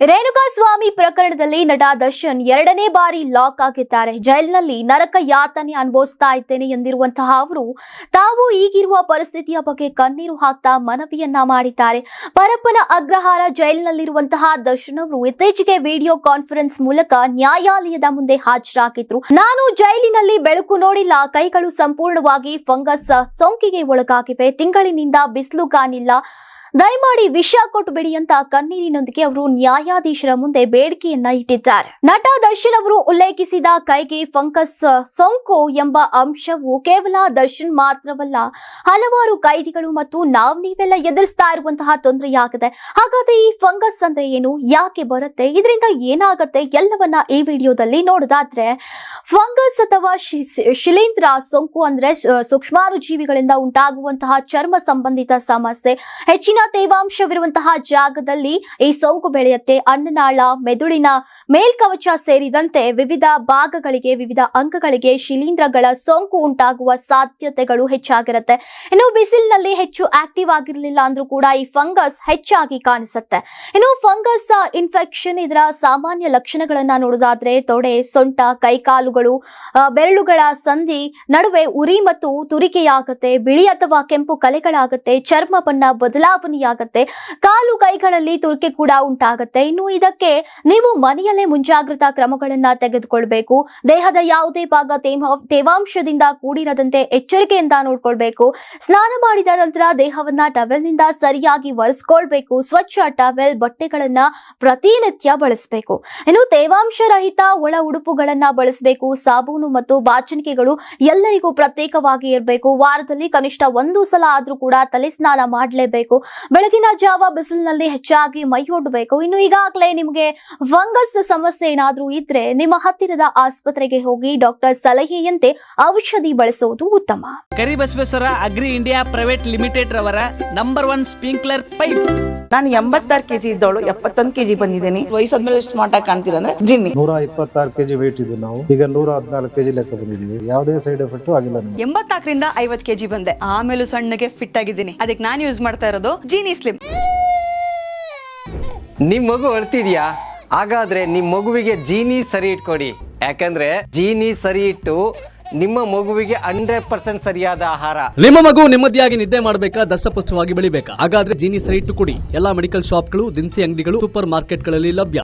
ರೇಣುಕಾಸ್ವಾಮಿ ಪ್ರಕರಣದಲ್ಲಿ ನಟ ದರ್ಶನ್ ಎರಡನೇ ಬಾರಿ ಲಾಕ್ ಆಗಿದ್ದಾರೆ. ಜೈಲಿನಲ್ಲಿ ನರಕ ಯಾತನೆ ಅನುಭವಿಸ್ತಾ ಇದ್ದೇನೆ ಎಂದಿರುವಂತಹ ಅವರು, ತಾವು ಈಗಿರುವ ಪರಿಸ್ಥಿತಿಯ ಬಗ್ಗೆ ಕಣ್ಣೀರು ಹಾಕ್ತಾ ಮನವಿಯನ್ನ ಮಾಡಿದ್ದಾರೆ. ಪರಪ್ಪನ ಅಗ್ರಹಾರ ಜೈಲಿನಲ್ಲಿರುವಂತಹ ದರ್ಶನ್ ಅವರು ಇತ್ತೀಚೆಗೆ ವಿಡಿಯೋ ಕಾನ್ಫರೆನ್ಸ್ ಮೂಲಕ ನ್ಯಾಯಾಲಯದ ಮುಂದೆ ಹಾಜರಾಗಿದ್ರು. ನಾನು ಜೈಲಿನಲ್ಲಿ ಬೆಳಕು ನೋಡಿಲ್ಲ, ಕೈಗಳು ಸಂಪೂರ್ಣವಾಗಿ ಫಂಗಸ್ ಸೋಂಕಿಗೆ ಒಳಗಾಗಿವೆ, ತಿಂಗಳಿನಿಂದ ಬಿಸಿಲು ಕಾಣಿಲ್ಲ ದಯಮಾಡಿ ವಿಷ ಕೊಟ್ಟು ಬಿಡಿ ಅಂತ ಕಣ್ಣೀರಿನೊಂದಿಗೆ ಅವರು ನ್ಯಾಯಾಧೀಶರ ಮುಂದೆ ಬೇಡಿಕೆಯನ್ನ ಇಟ್ಟಿದ್ದಾರೆ. ನಟ ದರ್ಶನ್ ಅವರು ಉಲ್ಲೇಖಿಸಿದ ಕೈಗೆ ಫಂಗಸ್ ಸೋಂಕು ಎಂಬ ಅಂಶವು ಕೇವಲ ದರ್ಶನ್ ಮಾತ್ರವಲ್ಲ, ಹಲವಾರು ಕೈದಿಗಳು ಮತ್ತು ನಾವು ನೀವೆಲ್ಲ ಎದುರಿಸ್ತಾ ಇರುವಂತಹ ತೊಂದರೆಯಾಗಿದೆ. ಹಾಗಾದ್ರೆ ಈ ಫಂಗಸ್ ಅಂದ್ರೆ ಏನು? ಯಾಕೆ ಬರುತ್ತೆ? ಇದರಿಂದ ಏನಾಗುತ್ತೆ? ಎಲ್ಲವನ್ನ ಈ ವಿಡಿಯೋದಲ್ಲಿ ನೋಡೋದಾದ್ರೆ ಫಂಗಸ್ ಅಥವಾ ಶಿಲೀಂಧ್ರ ಸೋಂಕು ಅಂದ್ರೆ ಸೂಕ್ಷ್ಮಾರು ಜೀವಿಗಳಿಂದ ಉಂಟಾಗುವಂತಹ ಚರ್ಮ ಸಂಬಂಧಿತ ಸಮಸ್ಯೆ. ಹೆಚ್ಚಿನ ತೇವಾಂಶವಿರುವಂತಹ ಜಾಗದಲ್ಲಿ ಈ ಸೋಂಕು ಬೆಳೆಯುತ್ತೆ. ಅನ್ನನಾಳ ಮೆದುಳಿನ ಮೇಲ್ಕವಚ ಸೇರಿದಂತೆ ವಿವಿಧ ಭಾಗಗಳಿಗೆ, ವಿವಿಧ ಅಂಗಗಳಿಗೆ ಶಿಲೀಂಧ್ರಗಳ ಸೋಂಕು ಉಂಟಾಗುವ ಸಾಧ್ಯತೆಗಳು ಹೆಚ್ಚಾಗಿರುತ್ತೆ. ಇನ್ನು ಬಿಸಿಲಿನಲ್ಲಿ ಹೆಚ್ಚು ಆಕ್ಟಿವ್ ಆಗಿರಲಿಲ್ಲ ಅಂದ್ರೂ ಕೂಡ ಈ ಫಂಗಸ್ ಹೆಚ್ಚಾಗಿ ಕಾಣಿಸುತ್ತೆ. ಇನ್ನು ಫಂಗಸ್ ಇನ್ಫೆಕ್ಷನ್ ಇದರ ಸಾಮಾನ್ಯ ಲಕ್ಷಣಗಳನ್ನ ನೋಡೋದಾದ್ರೆ, ತೊಡೆ, ಸೊಂಟ, ಕೈಕಾಲುಗಳು ಬೆರಳುಗಳ ಸಂಧಿ, ನಡುವೆ ಉರಿ ಮತ್ತು ತುರಿಕೆಯಾಗುತ್ತೆ, ಬಿಳಿ ಅಥವಾ ಕೆಂಪು ಕಲೆಗಳಾಗುತ್ತೆ, ಚರ್ಮ ಬಣ್ಣ ಬದಲಾವಣೆಯಾಗುತ್ತೆ, ಕಾಲು ಕೈಗಳಲ್ಲಿ ತುರಿಕೆ ಕೂಡ ಉಂಟಾಗುತ್ತೆ. ಇನ್ನು ಇದಕ್ಕೆ ನೀವು ಮನೆಯಲ್ಲೇ ಮುಂಜಾಗ್ರತಾ ಕ್ರಮಗಳನ್ನ ತೆಗೆದುಕೊಳ್ಬೇಕು. ದೇಹದ ಯಾವುದೇ ಭಾಗ ತೇವಾಂಶದಿಂದ ಕೂಡಿರದಂತೆ ಎಚ್ಚರಿಕೆಯಿಂದ ನೋಡ್ಕೊಳ್ಬೇಕು. ಸ್ನಾನ ಮಾಡಿದ ನಂತರ ದೇಹವನ್ನ ಟವೆಲ್ನಿಂದ ಸರಿಯಾಗಿ ಒರೆಸ್ಕೊಳ್ಬೇಕು. ಸ್ವಚ್ಛ ಟವೆಲ್ ಬಟ್ಟೆಗಳನ್ನ ಪ್ರತಿನಿತ್ಯ ಬಳಸಬೇಕು. ಇನ್ನು ತೇವಾಂಶ ರಹಿತ ಒಳ ಉಡುಪುಗಳನ್ನ ಬಳಸಬೇಕು. ಸಾಬೂನು ಮತ್ತು ಬಾಚಣಿಕೆಗಳು ಎಲ್ಲರಿಗೂ ಪ್ರತ್ಯೇಕವಾಗಿ ಇರಬೇಕು. ವಾರದಲ್ಲಿ ಕನಿಷ್ಠ ಒಂದು ಸಲ ಆದ್ರೂ ಕೂಡ ತಲೆ ಸ್ನಾನ ಮಾಡಲೇಬೇಕು. ಬೆಳಗಿನ ಜಾವ ಬಿಸಿಲಿನಲ್ಲಿ ಹೆಚ್ಚಾಗಿ ಮೈ ಒಡ್ಡಬೇಕು ಇನ್ನು ಈಗಾಗಲೇ ನಿಮಗೆ ಫಂಗಸ್ ಸಮಸ್ಯೆ ಏನಾದ್ರೂ ಇದ್ರೆ ನಿಮ್ಮ ಹತ್ತಿರದ ಆಸ್ಪತ್ರೆಗೆ ಹೋಗಿ ಡಾಕ್ಟರ್ ಸಲಹೆಯಂತೆ ಔಷಧಿ ಬಳಸುವುದು ಉತ್ತಮ. Karibasaveshwara agri India private limited ರವರ ನಂಬರ್ ಒನ್ ಸ್ಪ್ರಿಂಕ್ಲರ್ ಪೈಪ್. ನಾನು ಎಂಬತ್ತಾರು ಕೆಜಿ ಇದ್ದವಳು ಎಪ್ಪತ್ತೊಂದು ಕೆಜಿ ಬಂದಿದ್ದೀನಿ. ವಯಸ್ಸಾದ್ಮೇಲೆ ಎಷ್ಟು ಮಾಟ ಕಾಣ್ತೀರಾ ಅಂದ್ರೆ ಜಿನ್ನಿ. ನೂರ ಇಪ್ಪತ್ತಾರು ಕೆಜಿ ವೇಟ್ ಇದೆ ನಾವು. ಈಗ ನೂರ ಹದಿನಾಲ್ಕು ಕೆಜಿ ಲೆಕ್ಕ ಬಂದಿದ್ದೀವಿ ಯಾವುದೇ ಸೈಡ್ ಎಫೆಕ್ಟ್ ಆಗಿಲ್ಲ ನಮಗೆ. ಎಂಬತ್ನಾಲ್ಕರಿಂದ ಐವತ್ ಕೆಜಿ ಬಂದೆ. ಆಮೇಲೂ ಸಣ್ಣಗೆ ಫಿಟ್ ಆಗಿದ್ದೀನಿ. ಅದಕ್ಕೆ ನಾನು ಯೂಸ್ ಮಾಡ್ತಾ ಇರೋದು ಜೀನಿ ಸ್ಲಿಮ್ ನಿಮ್ ಮಗು ಅಳ್ತಿದ್ಯಾ? ಹಾಗಾದ್ರೆ ನಿಮ್ ಮಗುವಿಗೆ ಜೀನಿ ಸರಿ ಇಟ್ಕೊಡಿ. ಯಾಕಂದ್ರೆ ಜೀನಿ ಸರಿ ಇಟ್ಟು ನಿಮ್ಮ ಮಗುವಿಗೆ ಹಂಡ್ರೆಡ್ ಪರ್ಸೆಂಟ್ ಸರಿಯಾದ ಆಹಾರ. ನಿಮ್ಮ ಮಗು ನೆಮ್ಮದಿಯಾಗಿ ನಿದ್ದೆ ಮಾಡಬೇಕಾ ದಷ್ಟಪುಷ್ಟವಾಗಿ ಬೆಳಿಬೇಕಾ? ಹಾಗಾದ್ರೆ ಜೀನಿ ಸರಿ ಇಟ್ಟು ಕೊಡಿ. ಎಲ್ಲಾ ಮೆಡಿಕಲ್ ಶಾಪ್ಗಳು ದಿನಸಿ ಅಂಗಡಿಗಳು ಸೂಪರ್ ಮಾರ್ಕೆಟ್ಗಳಲ್ಲಿ ಲಭ್ಯ.